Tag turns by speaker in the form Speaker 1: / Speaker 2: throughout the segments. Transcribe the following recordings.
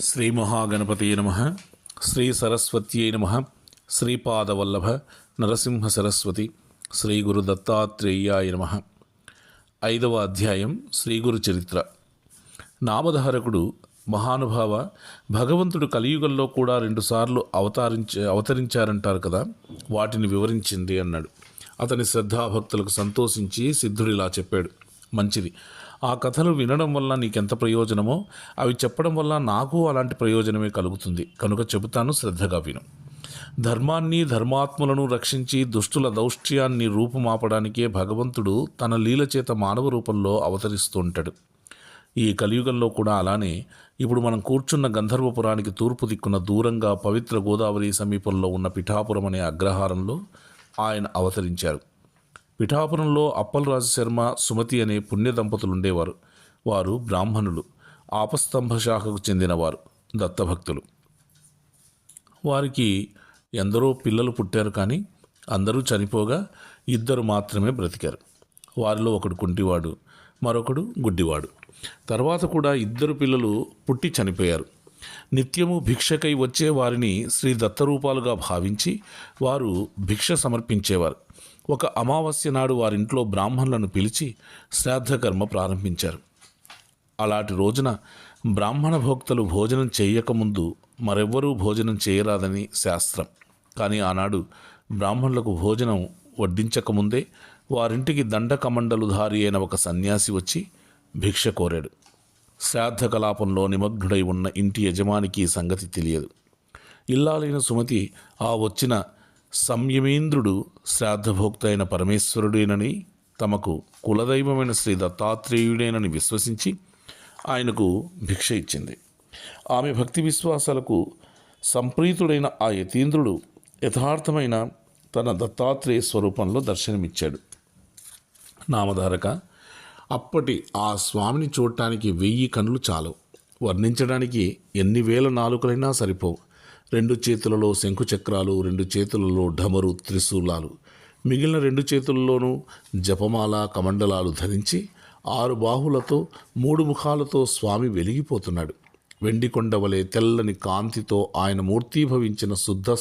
Speaker 1: శ్రీ మహాగణపతి నమ శ్రీ సరస్వత్యై నమ శ్రీపాదవల్లభ నరసింహ సరస్వతి శ్రీ గురు దత్తాత్రేయాయ నమ. ఐదవ అధ్యాయం శ్రీ గురు చరిత్ర నామధారకుడు మహానుభావ భగవంతుడు కలియుగంలో కూడా రెండుసార్లు అవతరించ అవతరించారంటారు కదా వాటిని వివరించింది అన్నాడు. అతని శ్రద్ధాభక్తులకు సంతోషించి సిద్ధుడిలా చెప్పాడు. మంచిది. ఆ కథలు వినడం వల్ల నీకెంత ప్రయోజనమో అవి చెప్పడం వల్ల నాకు అలాంటి ప్రయోజనమే కలుగుతుంది. కనుక చెబుతాను శ్రద్ధగా విను. ధర్మాన్ని ధర్మాత్ములను రక్షించి దుష్టుల దౌష్ట్యాన్ని రూపుమాపడానికే భగవంతుడు తన లీల చేత మానవ రూపంలో అవతరిస్తూ ఉంటాడు. ఈ కలియుగంలో కూడా అలానే. ఇప్పుడు మనం కూర్చున్న గంధర్వపురానికి తూర్పు దిక్కున దూరంగా పవిత్ర గోదావరి సమీపంలో ఉన్న పిఠాపురం అనే అగ్రహారంలో ఆయన అవతరించారు. పిఠాపురంలో అప్పలరాజు శర్మ సుమతి అనే పుణ్య దంపతులు ఉండేవారు వారు బ్రాహ్మణులు. ఆపస్తంభ శాఖకు చెందినవారు. దత్తభక్తులు. వారికి ఎందరో పిల్లలు పుట్టారు కానీ అందరూ చనిపోగా ఇద్దరు మాత్రమే బ్రతికారు. వారిలో ఒకడు కుంటివాడు మరొకడు గుడ్డివాడు. తర్వాత కూడా ఇద్దరు పిల్లలు పుట్టి చనిపోయారు. నిత్యము భిక్షకై వచ్చే వారిని శ్రీ దత్తరూపాలుగా భావించి వారు భిక్ష సమర్పించేవారు. ఒక అమావాస్య నాడు వారింట్లో బ్రాహ్మణులను పిలిచి శ్రాద్ధకర్మ ప్రారంభించారు. అలాంటి రోజున బ్రాహ్మణ భోక్తలు భోజనం చేయకముందు మరెవ్వరూ భోజనం చేయరాదని శాస్త్రం. కానీ ఆనాడు బ్రాహ్మణులకు భోజనం వడ్డించకముందే వారింటికి దండకమండలుధారి అయిన ఒక సన్యాసి వచ్చి భిక్ష కోరాడు. శ్రాద్ధ కలాపంలో నిమగ్నుడై ఉన్న ఇంటి యజమానికి ఈ సంగతి తెలియదు. ఇల్లాలైన సుమతి ఆ వచ్చిన సంయమేంద్రుడు శ్రాద్ధభోక్త అయిన పరమేశ్వరుడేనని తమకు కులదైవమైన శ్రీ దత్తాత్రేయుడేనని విశ్వసించి ఆయనకు భిక్ష ఇచ్చింది. ఆమె భక్తి విశ్వాసాలకు సంప్రీతుడైన ఆ యతీంద్రుడు యథార్థమైన తన దత్తాత్రేయ స్వరూపంలో దర్శనమిచ్చాడు. నామధారక అప్పటి ఆ స్వామిని చూడటానికి వెయ్యి కన్నులు చాలు. వర్ణించడానికి ఎన్ని వేల నాలుకలైనా సరిపోవు. రెండు చేతులలో శంకు చక్రాలు రెండు చేతులలో ఢమరు త్రిశూలాలు. మిగిలిన రెండు చేతుల్లోనూ జపమాల కమండలాలు ధరించి ఆరు బాహులతో మూడు ముఖాలతో స్వామి వెలిగిపోతున్నాడు. వెండి కొండ వలె తెల్లని కాంతితో ఆయన మూర్తీభవించిన శుద్ధ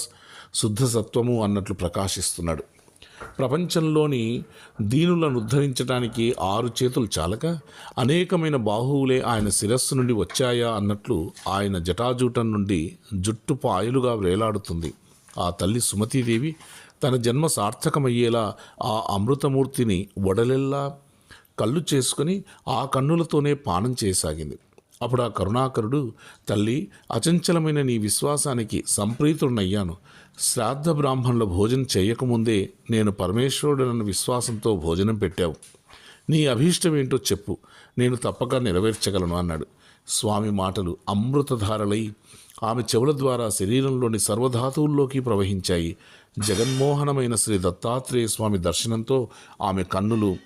Speaker 1: శుద్ధసత్వము అన్నట్లు ప్రకాశిస్తున్నాడు. ప్రపంచంలోని దీనులను ఉద్ధరించడానికి ఆరు చేతులు చాలక అనేకమైన బాహువులే ఆయన శిరస్సు నుండి వచ్చాయా అన్నట్లు ఆయన జటాజూటం నుండి జుట్టు పాయలుగా వేలాడుతుంది. ఆ తల్లి సుమతీదేవి తన జన్మ సార్థకమయ్యేలా ఆ అమృతమూర్తిని వడలెల్లా కళ్ళు చేసుకుని ఆ కన్నులతోనే పానం చేయసాగింది. అప్పుడు ఆ కరుణాకరుడు తల్లి అచంచలమైన నీ విశ్వాసానికి సంప్రీతుడనయ్యాను శ్రాద్ధ బ్రాహ్మణుల భోజనం చేయకముందే నేను పరమేశ్వరుడనన్న విశ్వాసంతో భోజనం పెట్టావు. నీ అభీష్టం ఏంటో చెప్పు. నేను తప్పక నెరవేర్చగలను అన్నాడు. స్వామి మాటలు అమృతధారలై ఆమె చెవుల ద్వారా శరీరంలోని సర్వధాతువుల్లోకి ప్రవహించాయి. జగన్మోహనమైన శ్రీ దత్తాత్రేయ స్వామి దర్శనంతో ఆమె కన్నులు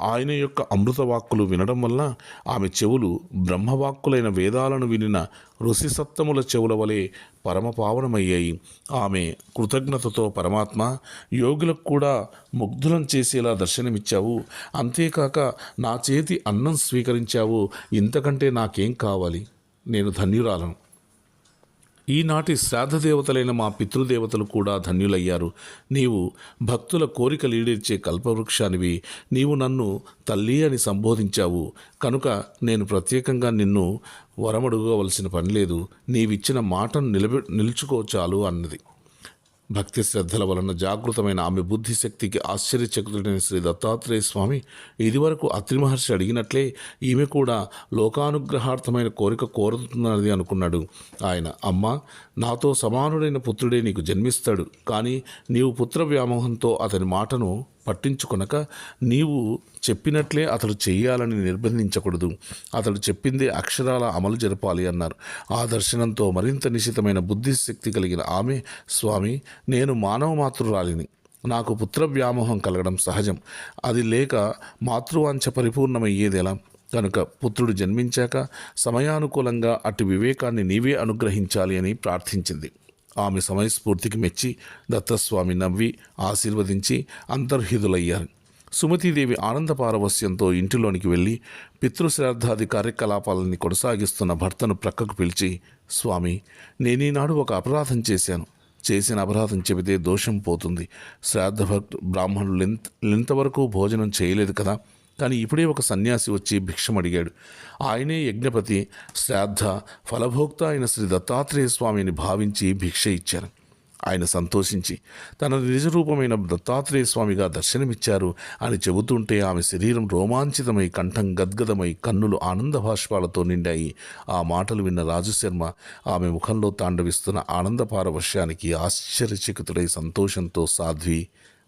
Speaker 1: ఆయన యొక్క అమృతవాక్కులు వినడం వల్ల ఆమె చెవులు బ్రహ్మవాక్కులైన వేదాలను వినిన ఋషిసత్తముల చెవుల వలె పరమపావనమయ్యాయి. ఆమె కృతజ్ఞతతో పరమాత్మ యోగులకు కూడా ముగ్ధులం చేసేలా దర్శనమిచ్చావు. అంతేకాక నా చేతి అన్నం స్వీకరించావు. ఇంతకంటే నాకేం కావాలి? నేను ధన్యురాలను. ఈనాటి శ్రాద్ధదేవతలైన మా పితృదేవతలు కూడా ధన్యులయ్యారు. నీవు భక్తుల కోరికలీడేర్చే కల్పవృక్షానివి. నీవు నన్ను తల్లి అని సంబోధించావు. కనుక నేను ప్రత్యేకంగా నిన్ను వరమడుగవలసిన పని లేదు. నీవిచ్చిన మాటను నిలబె నిలుచుకోచాలు అన్నది. భక్తి శ్రద్ధల వలన జాగృతమైన ఆమె బుద్ధిశక్తికి ఆశ్చర్యచకుతుడైన శ్రీ దత్తాత్రేయ స్వామి ఇదివరకు అత్రి మహర్షి అడిగినట్లే ఈమె కూడా లోకానుగ్రహార్థమైన కోరిక కోరుతున్నది అనుకున్నాడు. ఆయన అమ్మ నాతో సమానుడైన పుత్రుడే నీకు జన్మిస్తాడు. కానీ నీవు పుత్ర వ్యామోహంతో అతని మాటను పట్టించుకొనక నీవు చెప్పినట్లే అతడు చెయ్యాలని నిర్బంధించకూడదు. అతడు చెప్పింది అక్షరాల అమలు జరపాలి అన్నారు. ఆ దర్శనంతో మరింత నిశితమైన బుద్ధిశక్తి కలిగిన ఆమె స్వామి నేను మానవ మాతృరాలిని. నాకు పుత్ర వ్యామోహం కలగడం సహజం. అది లేక మాతృవాంఛ పరిపూర్ణమయ్యేదెలా? కనుక పుత్రుడు జన్మించాక సమయానుకూలంగా అటు వివేకాన్ని నీవే అనుగ్రహించాలి అని ప్రార్థించింది. ఆమె సమయస్ఫూర్తికి మెచ్చి దత్తస్వామి నవ్వి ఆశీర్వదించి అంతర్హితులయ్యారు. సుమతీదేవి ఆనంద పారవస్యంతో ఇంటిలోనికి వెళ్ళి పితృశ్రాద్ధాది కార్యకలాపాలని కొనసాగిస్తున్న భర్తను ప్రక్కకు పిలిచి స్వామి నేనీనాడు ఒక అపరాధం చేశాను. చేసిన అపరాధం చెబితే దోషం పోతుంది. శ్రాద్ధ భక్తు బ్రాహ్మణులు ఎంత ఇంతవరకు భోజనం చేయలేదు కదా. కానీ ఇప్పుడే ఒక సన్యాసి వచ్చి భిక్షం అడిగాడు ఆయనే యజ్ఞపతి శ్రాద్ధ ఫలభోక్త అయిన శ్రీ దత్తాత్రేయ స్వామిని భావించి భిక్ష ఇచ్చారు. ఆయన సంతోషించి తన నిజరూపమైన దత్తాత్రేయ స్వామిగా దర్శనమిచ్చారు అని చెబుతుంటే ఆమె శరీరం రోమాంచితమై కంఠం గద్గదమై కన్నులు ఆనంద భాష్పాలతో నిండాయి. ఆ మాటలు విన్న రాజశర్మ ఆమె ముఖంలో తాండవిస్తున్న ఆనందపార వర్షానికి ఆశ్చర్యచకితుడై సంతోషంతో సాధ్వి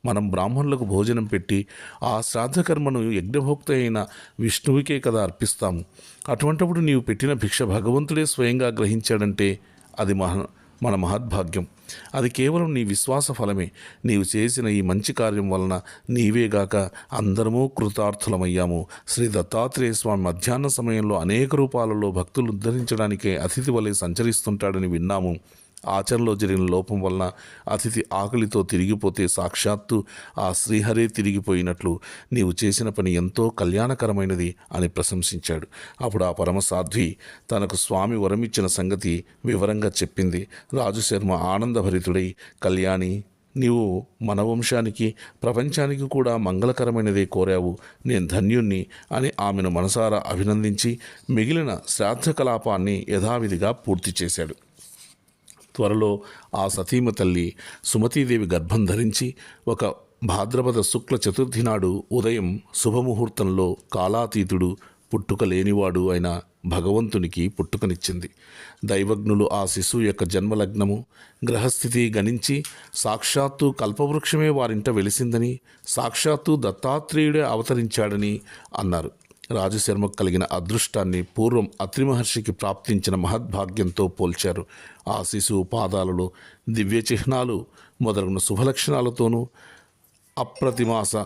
Speaker 1: మనం బ్రాహ్మణులకు భోజనం పెట్టి ఆ శ్రాద్ధకర్మను యజ్ఞభోక్త అయిన విష్ణువుకే కదా అర్పిస్తాము. అటువంటప్పుడు నీవు పెట్టిన భిక్ష భగవంతుడే స్వయంగా గ్రహించాడంటే అది మహ మన మహద్భాగ్యం. అది కేవలం నీ విశ్వాస ఫలమే. నీవు చేసిన ఈ మంచి కార్యం వలన నీవేగాక అందరము కృతార్థులమయ్యాము. శ్రీ దత్తాత్రేయ స్వామి మధ్యాహ్న సమయంలో అనేక రూపాలలో భక్తులు ఉద్ధరించడానికే అతిథి వలె సంచరిస్తుంటాడని విన్నాము. ఆచరణలో జరిగిన లోపం వలన అతిథి ఆకలితో తిరిగిపోతే సాక్షాత్తు ఆ శ్రీహరే తిరిగిపోయినట్లు నీవు చేసిన పని ఎంతో కళ్యాణకరమైనది అని ప్రశంసించాడు. అప్పుడు ఆ పరమసాధ్వి తనకు స్వామి వరమిచ్చిన సంగతి వివరంగా చెప్పింది. రాజుశర్మ ఆనందభరితుడై కళ్యాణి నీవు మన వంశానికి ప్రపంచానికి కూడా మంగళకరమైనదే కోరావు నేను ధన్యుణ్ణి అని ఆమెను మనసారా అభినందించి మిగిలిన శ్రాద్ధ కలాపాన్ని యథావిధిగా పూర్తి చేశాడు. త్వరలో ఆ సతీమ తల్లి సుమతీదేవి గర్భం ధరించి ఒక భాద్రపద శుక్ల చతుర్థి నాడు ఉదయం శుభముహూర్తంలో కాలాతీతుడు పుట్టుక లేనివాడు అయిన భగవంతునికి పుట్టుకనిచ్చింది. దైవజ్ఞులు ఆ శిశువు యొక్క జన్మలగ్నము గ్రహస్థితి గణించి సాక్షాత్తు కల్పవృక్షమే వారింట వెలిసిందని సాక్షాత్తు దత్తాత్రేయుడే అవతరించాడని అన్నారు. రాజశర్మకు కలిగిన అదృష్టాన్ని పూర్వం అత్రి మహర్షికి ప్రాప్తించిన మహద్భాగ్యంతో పోల్చారు. ఆ శిశువు పాదాలలో దివ్య చిహ్నాలు మొదలగున శుభలక్షణాలతోనూ అప్రతిమాస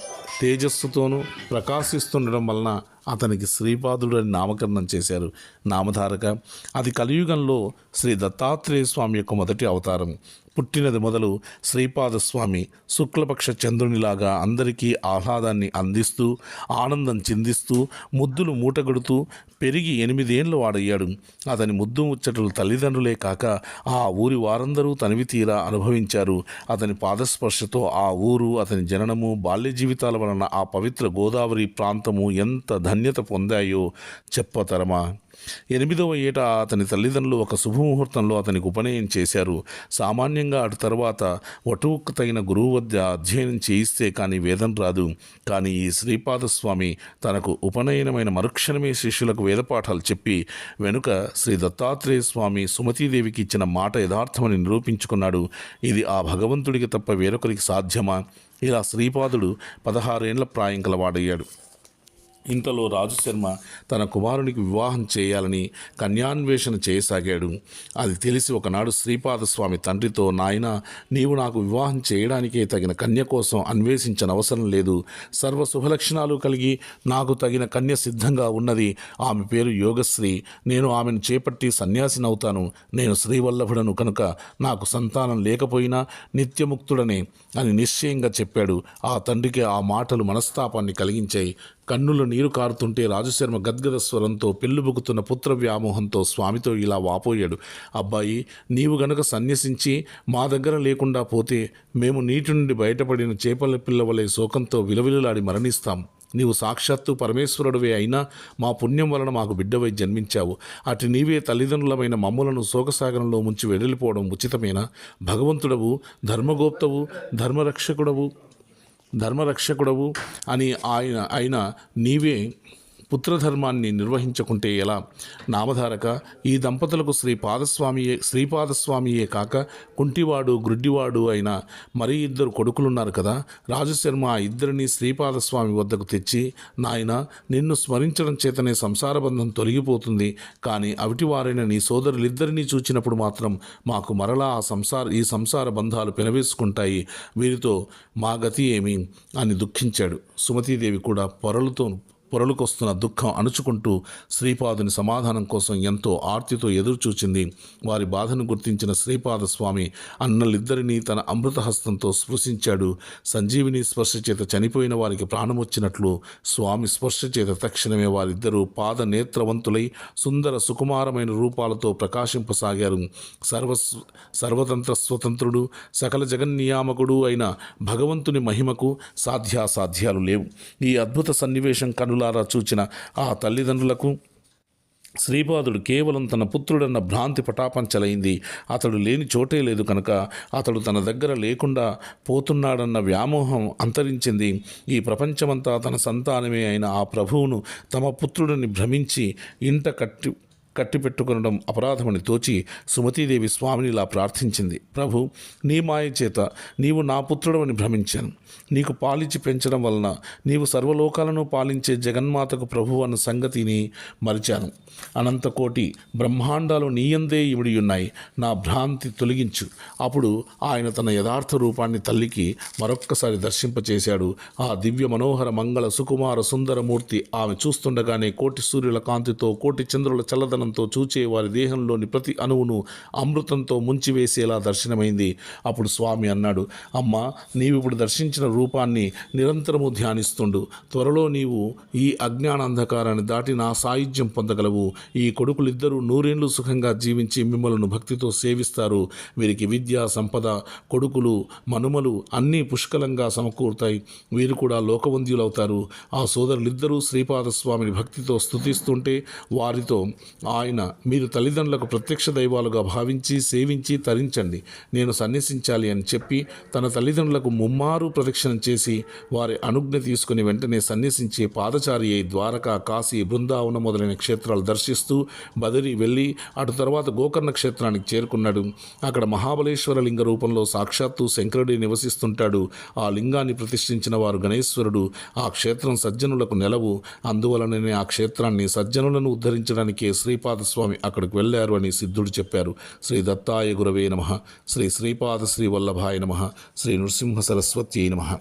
Speaker 1: తేజస్సుతోనూ ప్రకాశిస్తుండడం వలన అతనికి శ్రీపాదుడు అని నామకరణం చేశారు. నామధారక. అది కలియుగంలో శ్రీ దత్తాత్రేయ స్వామి యొక్క మొదటి అవతారం. పుట్టినది మొదలు శ్రీపాదస్వామి. శుక్లపక్ష చంద్రునిలాగా అందరికీ ఆహ్లాదాన్ని అందిస్తూ ఆనందం చిందిస్తూ ముద్దులు మూటగడుతూ పెరిగి ఎనిమిదేండ్లు వాడయ్యాడు. అతని ముద్దు ముచ్చటలు తల్లిదండ్రులే కాక ఆ ఊరి వారందరూ తనివి తీరా అనుభవించారు. అతని పాదస్పర్శతో ఆ ఊరు అతని జననము బాల్య జీవితాల వలన ఆ పవిత్ర గోదావరి ప్రాంతము ఎంత ధన్యత పొందాయో చెప్పతరమా? ఎనిమిదవ ఏట అతని తల్లిదండ్రులు ఒక శుభముహూర్తంలో అతనికి ఉపనయనం చేశారు. సామాన్యంగా అటు తర్వాత వటువుకు తగిన గురువు వద్ద అధ్యయనం చేయిస్తే కానీ వేదం రాదు. కానీ ఈ శ్రీపాదస్వామి తనకు ఉపనయనమైన మరుక్షణమే శిష్యులకు వేదపాఠాలు చెప్పి వెనుక శ్రీ దత్తాత్రేయ స్వామి సుమతీదేవికి ఇచ్చిన మాట యథార్థమని నిరూపించుకున్నాడు. ఇది ఆ భగవంతుడికి తప్ప వేరొకరికి సాధ్యమా? ఇలా శ్రీపాదుడు పదహారేండ్ల ప్రాయం కలవాడయ్యాడు ఇంతలో రాజుశర్మ తన కుమారునికి వివాహం చేయాలని కన్యాన్వేషణ చేయసాగాడు. అది తెలిసి ఒకనాడు శ్రీపాదస్వామి తండ్రితో నాయన నీవు నాకు వివాహం చేయడానికే తగిన కన్య కోసం అన్వేషించనవసరం లేదు. సర్వ శుభలక్షణాలు కలిగి నాకు తగిన కన్య సిద్ధంగా ఉన్నది. ఆమె పేరు యోగశ్రీ. నేను ఆమెను చేపట్టి సన్యాసినవుతాను నేను శ్రీవల్లభుడను కనుక నాకు సంతానం లేకపోయినా నిత్యముక్తుడనే అని నిశ్చయంగా చెప్పాడు. ఆ తండ్రికి ఆ మాటలు మనస్తాపాన్ని కలిగించాయి. కన్నుల నీరు కారుతుంటే రాజశర్మ గద్గద స్వరంతో పెళ్ళుబుకుతున్న పుత్ర వ్యామోహంతో స్వామితో ఇలా వాపోయాడు. అబ్బాయి నీవు గనక సన్యసించి మా దగ్గర లేకుండా పోతే మేము నీటి నుండి బయటపడిన చేపల పిల్లవలే శోకంతో విలవిలలాడి మరణిస్తాం. నీవు సాక్షాత్తు పరమేశ్వరుడివే అయినా మా పుణ్యం వలన మాకు బిడ్డవై జన్మించావు. అటు నీవే తల్లిదండ్రులమైన మమ్ములను శోకసాగరంలో ముంచి వెడలిపోవడం ఉచితమేనా? భగవంతుడవు ధర్మగోప్తవు ధర్మరక్షకుడవు. ధర్మరక్షకుడవు అని ఆయన ఆయన నీవే పుత్రధర్మాన్ని నిర్వహించకుంటే ఎలా? నామధారక ఈ దంపతులకు శ్రీ పాదస్వామియే శ్రీపాదస్వామియే కాక కుంటివాడు గ్రుడ్డివాడు అయిన మరీ ఇద్దరు కొడుకులున్నారు కదా? రాజశర్మ ఆ ఇద్దరిని శ్రీపాదస్వామి వద్దకు తెచ్చి నాయన నిన్ను స్మరించడం చేతనే సంసార బంధం తొలగిపోతుంది. కానీ అవిటివారైన నీ సోదరులిద్దరినీ చూచినప్పుడు మాత్రం మాకు మరలా ఆ సంసార ఈ సంసార బంధాలు పెనవేసుకుంటాయి. వీరితో మా గతి ఏమి అని దుఃఖించాడు. సుమతీదేవి కూడా పొరలతో పొరలుకొస్తున్న దుఃఖం అణుచుకుంటూ శ్రీపాదుని సమాధానం కోసం ఎంతో ఆర్తితో ఎదురుచూచింది. వారి బాధను గుర్తించిన శ్రీపాద స్వామి అన్నలిద్దరినీ తన అమృతహస్తంతో స్పృశించాడు. సంజీవిని స్పర్శ చేత చనిపోయిన వారికి ప్రాణమొచ్చినట్లు స్వామి స్పర్శ చేత తక్షణమే వారిద్దరూ పాద నేత్రవంతులై సుందర సుకుమారమైన రూపాలతో ప్రకాశింపసాగారు. సర్వ సర్వతంత్ర స్వతంత్రుడు సకల జగన్నియామకుడు అయిన భగవంతుని మహిమకు సాధ్యాసాధ్యాలు లేవు. ఈ అద్భుత సన్నివేశం కనుల కనులారా చూచిన ఆ తల్లిదండ్రులకు శ్రీపాదుడు కేవలం తన పుత్రుడన్న భ్రాంతి పటాపంచలైంది. అతడు లేని చోటే లేదు కనుక అతడు తన దగ్గర లేకుండా పోతున్నాడన్న వ్యామోహం అంతరించింది. ఈ ప్రపంచమంతా తన సంతానమే అయిన ఆ ప్రభువును తమ పుత్రుడిని భ్రమించి ఇంట కట్టి కట్టిపెట్టుకునడం అపరాధమని తోచి సుమతీదేవి స్వామిని ఇలా ప్రార్థించింది. ప్రభు నీ మాయ చేత నీవు నా పుత్రుడమని భ్రమించాను. నీకు పాలించి పెంచడం వలన నీవు సర్వలోకాలను పాలించే జగన్మాతకు ప్రభు అన్న సంగతిని మరిచాను. అనంతకోటి బ్రహ్మాండాలు నీయందే ఇవిడి ఉన్నాయి. నా భ్రాంతి తొలగించు. అప్పుడు ఆయన తన యథార్థ రూపాన్ని తల్లికి మరొక్కసారి దర్శింపచేశాడు. ఆ దివ్య మనోహర మంగళ సుకుమార సుందరమూర్తి ఆమె చూస్తుండగానే కోటి సూర్యుల కాంతితో కోటి చంద్రుల చల్లదనం చల్లదనంతో చూచే వారి దేహంలోని ప్రతి అణువును అమృతంతో ముంచివేసేలా దర్శనమైంది. అప్పుడు స్వామి అన్నాడు అమ్మా నీవు ఇప్పుడు దర్శించిన రూపాన్ని నిరంతరము ధ్యానిస్తుండు. త్వరలో నీవు ఈ అజ్ఞానాంధకారాన్ని దాటి నా సాయుధ్యం పొందగలవు. ఈ కొడుకులిద్దరూ నూరేళ్ళు సుఖంగా జీవించి మిమ్మలను భక్తితో సేవిస్తారు. వీరికి విద్య సంపద కొడుకులు మనుమలు అన్నీ పుష్కలంగా సమకూరుతాయి. వీరు కూడా లోకవంద్యులవుతారు ఆ సోదరులిద్దరూ శ్రీపాదస్వామిని భక్తితో స్థుతిస్తుంటే వారితో ఆయన మీరు తల్లిదండ్రులకు ప్రత్యక్ష దైవాలుగా భావించి సేవించి తరించండి. నేను సన్యసించాలి అని చెప్పి తన తల్లిదండ్రులకు ముమ్మారు ప్రదక్షిణ చేసి వారి అనుజ్ఞ తీసుకుని వెంటనే సన్యసించి పాదచారి అయి ద్వారకా కాశీ బృందావనం మొదలైన క్షేత్రాలు దర్శిస్తూ బదిరి వెళ్ళి అటు తర్వాత గోకర్ణ క్షేత్రానికి చేరుకున్నాడు. అక్కడ మహాబలేశ్వర లింగ రూపంలో సాక్షాత్తు శంకరుడి నివసిస్తుంటాడు. ఆ లింగాన్ని ప్రతిష్ఠించిన వారు గణేశ్వరుడు. ఆ క్షేత్రం సజ్జనులకు నెలవు. అందువలననే ఆ క్షేత్రాన్ని సజ్జనులను ఉద్ధరించడానికే శ్రీ స్వామి అక్కడికి వెళ్ళారు అని సిద్ధుడు చెప్పారు. శ్రీ దత్తాయ గురవే నమ. శ్రీ శ్రీపాద శ్రీ వల్లభాయ నమ. శ్రీ నృసింహ సరస్వతి నమ.